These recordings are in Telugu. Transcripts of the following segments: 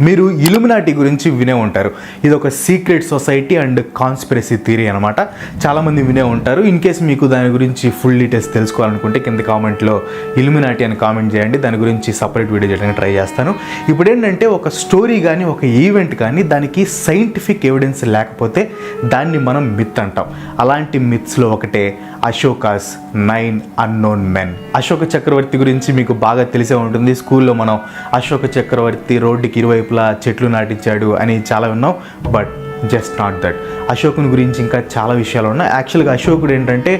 మీరు ఇలుమినాటి గురించి వినే ఉంటారు. ఇది ఒక secret society and conspiracy theory అనమాట చాలామంది వినే ఉంటారు. ఇన్ కేస్ మీకు దాని గురించి ఫుల్ డీటెయిల్స్ తెలుసుకోవాలనుకుంటే కింద కామెంట్లో ఇలుమినాటి అని కామెంట్ చేయండి. దాని గురించి సపరేట్ వీడియో చేయడానికి ట్రై చేస్తాను. ఇప్పుడు ఏంటంటే ఒక స్టోరీ కానీ ఒక ఈవెంట్ కానీ దానికి సైంటిఫిక్ ఎవిడెన్స్ లేకపోతే దాన్ని మనం మిత్ అంటాం. అలాంటి మిత్స్లో ఒకటే Ashoka's nine unknown men. Ashoka చక్రవర్తి గురించి మీకు బాగా తెలిసే ఉంటుంది. స్కూల్లో మనం అశోక చక్రవర్తి రోడ్డుకి ఇరువైపులా చెట్లు నాటించాడు అని చాలా విన్నాం బట్ జస్ట్ నాట్ దట్ అశోకుని గురించి ఇంకా చాలా విషయాలు ఉన్నాయి. యాక్చువల్గా అశోకుడు ఏంటంటే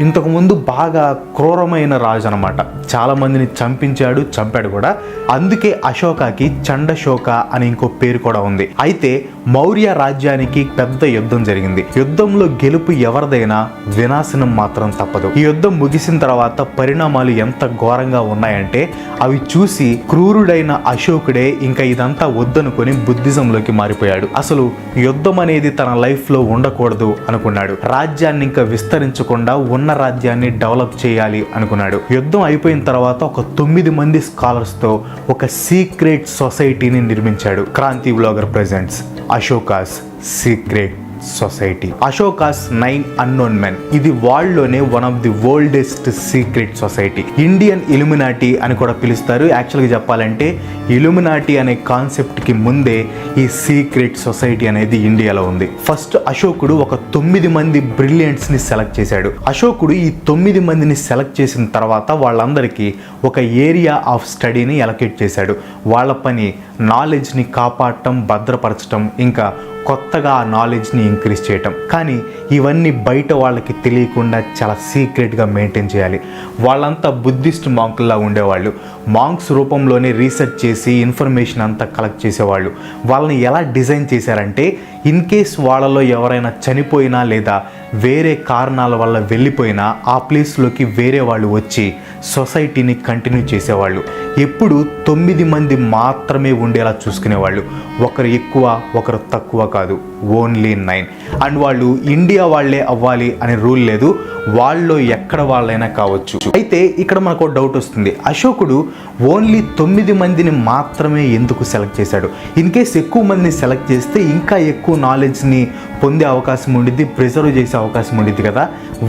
ఇంతకుముందు బాగా క్రూరమైన రాజు అనమాట చాలామందిని చంపించాడు చంపాడు కూడా. అందుకే అశోకకి చండశోక అని ఇంకో పేరు కూడా ఉంది. అయితే మౌర్య రాజ్యానికి పెద్ద యుద్ధం జరిగింది. యుద్ధంలో గెలుపు ఎవరిదైనా వినాశనం మాత్రం తప్పదు. ఈ యుద్ధం ముగిసిన తర్వాత పరిణామాలు ఎంత ఘోరంగా ఉన్నాయంటే అవి చూసి క్రూరుడైన అశోకుడే ఇంకా ఇదంతా వద్దనుకొని బుద్ధిజంలోకి మారిపోయాడు. అసలు యుద్ధం అనేది తన లైఫ్లో ఉండకూడదు అనుకున్నాడు. రాజ్యాన్ని ఇంకా విస్తరించకుండా ఉన్న రాజ్యాన్ని డెవలప్ చేయాలి అనుకున్నాడు. యుద్ధం అయిపోయిన తర్వాత ఒక తొమ్మిది మంది స్కాలర్స్తో ఒక సీక్రెట్ సొసైటీని నిర్మించాడు. Kranti blogger presents Ashoka's secret. Society. Ashoka's nine unknown men. ఇది వరల్డ్లోనే one of the oldest secret society. Indian illuminati అని కూడా పిలుస్తారు. యాక్చువల్గా చెప్పాలంటే ఇలుమినాటి అనే కాన్సెప్ట్కి ముందే ఈ సీక్రెట్ సొసైటీ అనేది ఇండియాలో ఉంది. ఫస్ట్ అశోకుడు ఒక తొమ్మిది మంది బ్రిలియంట్స్ని సెలెక్ట్ చేశాడు. అశోకుడు ఈ తొమ్మిది మందిని సెలెక్ట్ చేసిన తర్వాత వాళ్ళందరికీ ఒక ఏరియా ఆఫ్ స్టడీని ఎలకేట్ చేశాడు. వాళ్ళ పని నాలెడ్జ్ని కాపాడటం భద్రపరచటం ఇంకా కొత్తగా ఆ నాలెడ్జ్ని ఇంక్రీజ్ చేయటం. కానీ ఇవన్నీ బయట వాళ్ళకి తెలియకుండా చాలా సీక్రెట్గా మెయింటైన్ చేయాలి. వాళ్ళంతా బుద్ధిస్ట్ మాంకుల్లా ఉండేవాళ్ళు. మాంక్స్ రూపంలోనే రీసెర్చ్ చేసి ఇన్ఫర్మేషన్ అంతా కలెక్ట్ చేసేవాళ్ళు. వాళ్ళని ఎలా డిజైన్ చేశారంటే ఇన్ కేస్ వాళ్ళలో ఎవరైనా చనిపోయినా లేదా వేరే కారణాల వల్ల వెళ్ళిపోయినా ఆ ప్లేస్లోకి వేరే వాళ్ళు వచ్చి సొసైటీని కంటిన్యూ చేసేవాళ్ళు. ఎప్పుడు తొమ్మిది మంది మాత్రమే ఉండేలా చూసుకునేవాళ్ళు. ఒకరు ఎక్కువ ఒకరు తక్కువ కాదు. Only nine. అండ్ వాళ్ళు ఇండియా వాళ్ళే అవ్వాలి అనే రూల్ లేదు. వాళ్ళలో ఎక్కడ వాళ్ళైనా కావచ్చు. అయితే ఇక్కడ మనకు డౌట్ వస్తుంది. అశోకుడు ఓన్లీ తొమ్మిది మందిని మాత్రమే ఎందుకు సెలెక్ట్ చేశాడు? ఇన్ కేస్ ఎక్కువ మందిని సెలెక్ట్ చేస్తే ఇంకా ఎక్కువ నాలెడ్జ్ని పొందే అవకాశం ఉండిద్ది ప్రిజర్వ్ చేసే అవకాశం ఉండిద్ది కదా?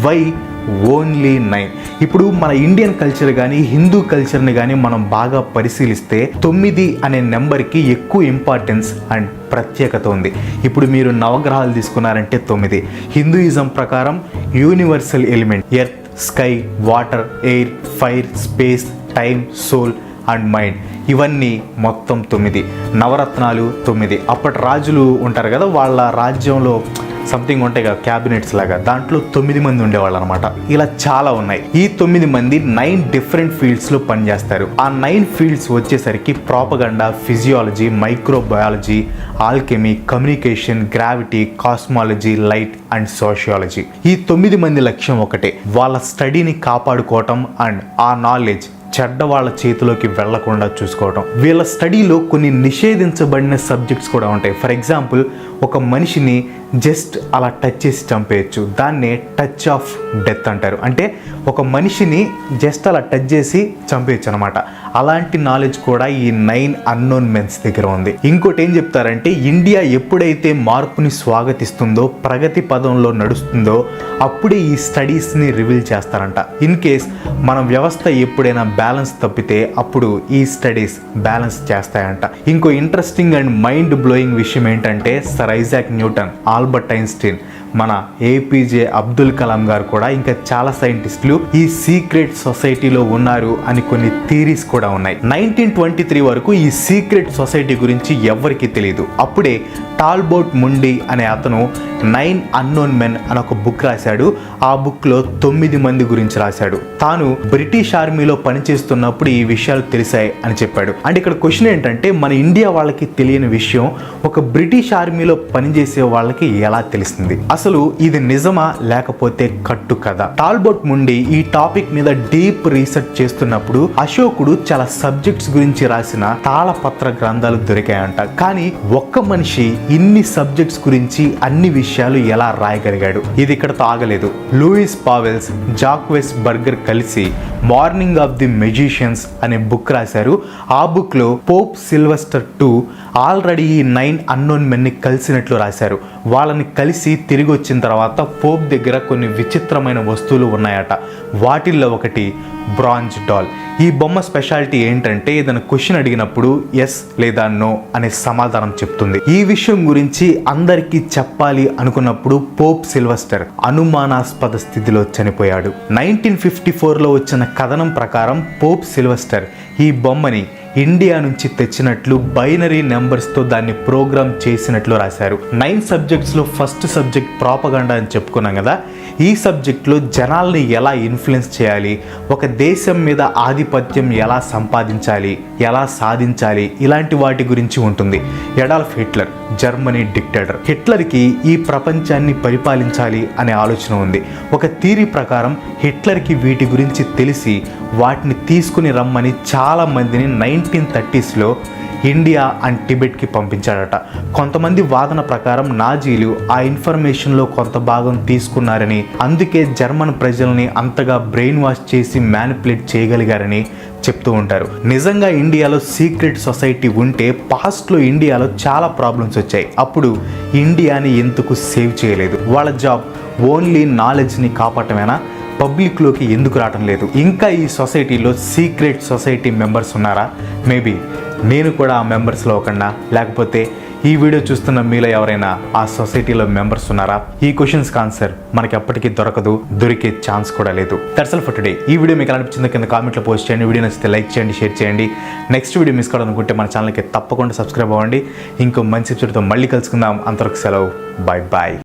వై ఓన్లీ నైన్ ఇప్పుడు మన ఇండియన్ కల్చర్ కానీ హిందూ కల్చర్ని కానీ మనం బాగా పరిశీలిస్తే తొమ్మిది అనే నెంబర్కి ఎక్కువ ఇంపార్టెన్స్ అండ్ ప్రత్యేకత ఉంది. ఇప్పుడు మీరు నవగ్రహాలు తీసుకున్నారంటే తొమ్మిది. హిందూయిజం ప్రకారం universal element earth sky water air fire space time soul and mind ఇవన్నీ మొత్తం తొమ్మిది. నవరత్నాలు తొమ్మిది. అప్పటి రాజులు ఉంటారు కదా వాళ్ళ రాజ్యంలో సంథింగ్ ఉంటాయి కదా క్యాబినెట్స్ లాగా. దాంట్లో తొమ్మిది మంది ఉండేవాళ్ళు అనమాట ఇలా చాలా ఉన్నాయి. ఈ తొమ్మిది మంది నైన్ డిఫరెంట్ ఫీల్డ్స్లో పనిచేస్తారు. ఆ నైన్ ఫీల్డ్స్ వచ్చేసరికి propaganda physiology microbiology alchemy communication gravity cosmology light and sociology ఈ తొమ్మిది మంది లక్ష్యం ఒకటే. వాళ్ళ స్టడీని కాపాడుకోవటం అండ్ ఆ నాలెడ్జ్ చెడ్డ వాళ్ళ చేతిలోకి వెళ్ళకుండా చూసుకోవటం. వీళ్ళ స్టడీలో కొన్ని నిషేధించబడిన సబ్జెక్ట్స్ కూడా ఉంటాయి. ఫర్ ఎగ్జాంపుల్ ఒక మనిషిని జస్ట్ అలా టచ్ చేసి చంపేయచ్చు. దాన్నే టచ్ ఆఫ్ డెత్ అంటారు. అంటే ఒక మనిషిని జస్ట్ అలా టచ్ చేసి చంపేయచ్చు అనమాట అలాంటి నాలెడ్జ్ కూడా ఈ నైన్ అన్నోన్ మెన్స్ దగ్గర ఉంది. ఇంకోటి ఏం చెప్తారంటే ఇండియా ఎప్పుడైతే మార్పుని స్వాగతిస్తుందో ప్రగతి పదంలో నడుస్తుందో అప్పుడే ఈ స్టడీస్ని రివీల్ చేస్తారంట. ఇన్ కేస్ మన వ్యవస్థ ఎప్పుడైనా బ్యాలెన్స్ తప్పితే అప్పుడు ఈ స్టడీస్ బ్యాలెన్స్ చేస్తాయంట. ఇంకో ఇంట్రెస్టింగ్ అండ్ మైండ్ బ్లోయింగ్ విషయం ఏంటంటే sir Isaac Newton Albert Einstein మన ఏపీజే అబ్దుల్ కలాం గారు కూడా ఇంకా చాలా సైంటిస్టులు ఈ సీక్రెట్ సొసైటీలో ఉన్నారు అని కొన్ని థీరీస్ కూడా ఉన్నాయి. నైన్టీన్ ట్వంటీ త్రీ వరకు ఈ సీక్రెట్ సొసైటీ గురించి ఎవరికి తెలియదు అప్పుడే టాల్బోట్ ముండి అనే అతను నైన్ అన్నోన్ మెన్ అని ఒక బుక్ రాశాడు. ఆ బుక్లో తొమ్మిది మంది గురించి రాశాడు. తాను బ్రిటిష్ ఆర్మీలో చేస్తున్నప్పుడు ఈ విషయాలు తెలిసాయి అని చెప్పాడు. అండ్ ఇక్కడ క్వశ్చన్ ఏంటంటే మన ఇండియా వాళ్ళకి తెలియని విషయం ఒక బ్రిటిష్ ఆర్మీలో పనిచేసే వాళ్ళకి ఎలా తెలిసింది? అసలు ఇది నిజమా లేకపోతే కట్టు కదా టాల్బోట్ ముండి ఈ టాపిక్ మీద డీప్ రీసెర్చ్ చేస్తున్నప్పుడు అశోకుడు చాలా సబ్జెక్ట్స్ గురించి రాసిన తాళపత్ర గ్రంథాలు దొరికాయంట. కానీ ఒక్క మనిషి ఇన్ని సబ్జెక్ట్స్ గురించి అన్ని విషయాలు ఎలా రాయగలిగాడు? ఇది ఇక్కడ తాగలేదు లూయిస్ పావెల్స్ జాక్వెస్ బర్గర్ కలిసి మార్నింగ్ ఆఫ్ ది మెజిషియన్స్ అనే బుక్ రాశారు. ఆ బుక్లో పోప్ సిల్వస్టర్ టూ ఆల్రెడీ ఈ నైన్ అన్నోన్ మెన్ని కలిసినట్లు రాశారు. వాళ్ళని కలిసి తిరిగి వచ్చిన తర్వాత పోప్ దగ్గర కొన్ని విచిత్రమైన వస్తువులు ఉన్నాయట. వాటిల్లో ఒకటి బ్రాంజ్ డాల్ ఈ బొమ్మ స్పెషాలిటీ ఏంటంటే ఏదైనా క్వశ్చన్ అడిగినప్పుడు ఎస్ లేదా నో అనే సమాధానం చెప్తుంది. ఈ విషయం గురించి అందరికీ చెప్పాలి అనుకున్నప్పుడు పోప్ సిల్వస్టర్ అనుమానాస్పద స్థితిలో చనిపోయాడు. నైన్టీన్ ఫిఫ్టీ ఫోర్లో వచ్చిన కథనం ప్రకారం పోప్ సిల్వస్టర్ ఈ బొమ్మని ఇండియా నుంచి తెచ్చినట్లు బైనరీ నెంబర్స్తో దాన్ని ప్రోగ్రామ్ చేసినట్లు రాశారు. నైన్ సబ్జెక్ట్స్లో ఫస్ట్ సబ్జెక్ట్ ప్రాపగండా అని చెప్పుకున్నాం కదా. ఈ సబ్జెక్ట్లో జనాల్ని ఎలా ఇన్ఫ్లుయెన్స్ చేయాలి? ఒక దేశం మీద ఆధిపత్యం ఎలా సంపాదించాలి? ఎలా సాధించాలి? ఇలాంటి వాటి గురించి ఉంటుంది. Adolf Hitler Germany dictator. హిట్లర్కి ఈ ప్రపంచాన్ని పరిపాలించాలి అనే ఆలోచన ఉంది. ఒక థీరీ ప్రకారం హిట్లర్కి వీటి గురించి తెలిసి వాటిని తీసుకుని రమ్మని చాలా మందిని నైన్టీన్ థర్టీస్లో ఇండియా అండ్ టిబెట్కి పంపించాడట. కొంతమంది వాదన ప్రకారం నాజీలు ఆ ఇన్ఫర్మేషన్లో కొంత భాగం తీసుకున్నారని అందుకే జర్మన్ ప్రజల్ని అంతగా బ్రెయిన్ వాష్ చేసి మ్యానిపులేట్ చేయగలిగారని చెప్తూ ఉంటారు. నిజంగా ఇండియాలో సీక్రెట్ సొసైటీ ఉంటే పాస్ట్లో ఇండియాలో చాలా ప్రాబ్లమ్స్ వచ్చాయి. అప్పుడు ఇండియాని ఎందుకు సేవ్ చేయలేదు? వాళ్ళ జాబ్ ఓన్లీ నాలెడ్జ్ని కాపాడటమేనా? పబ్లిక్లోకి ఎందుకు రావటం లేదు. ఇంకా ఈ సొసైటీలో సీక్రెట్ సొసైటీ మెంబర్స్ ఉన్నారా? మేబీ నేను కూడా ఆ మెంబర్స్లో ఒకన్నా లేకపోతే ఈ వీడియో చూస్తున్న మీలో ఎవరైనా ఆ సొసైటీలో మెంబర్స్ ఉన్నారా? ఈ క్వశ్చన్స్ ఆన్సర్ మనకి ఎప్పటికీ దొరకదు దొరికే ఛాన్స్ కూడా లేదు. దర్శల్ ఫర్ టుడే ఈ వీడియో మీకు ఎలా అనిపించిందో కింద కామెంట్లో పోస్ట్ చేయండి. వీడియో నచ్చితే లైక్ చేయండి షేర్ చేయండి. నెక్స్ట్ వీడియో మిస్ కావాలనుకుంటే మన ఛానల్కి తప్పకుండా సబ్స్క్రైబ్ అవ్వండి. ఇంకో మంచి ఎపిసోడ్తో మళ్ళీ కలుసుకుందాం. అంతవరకు సెలవు. Bye bye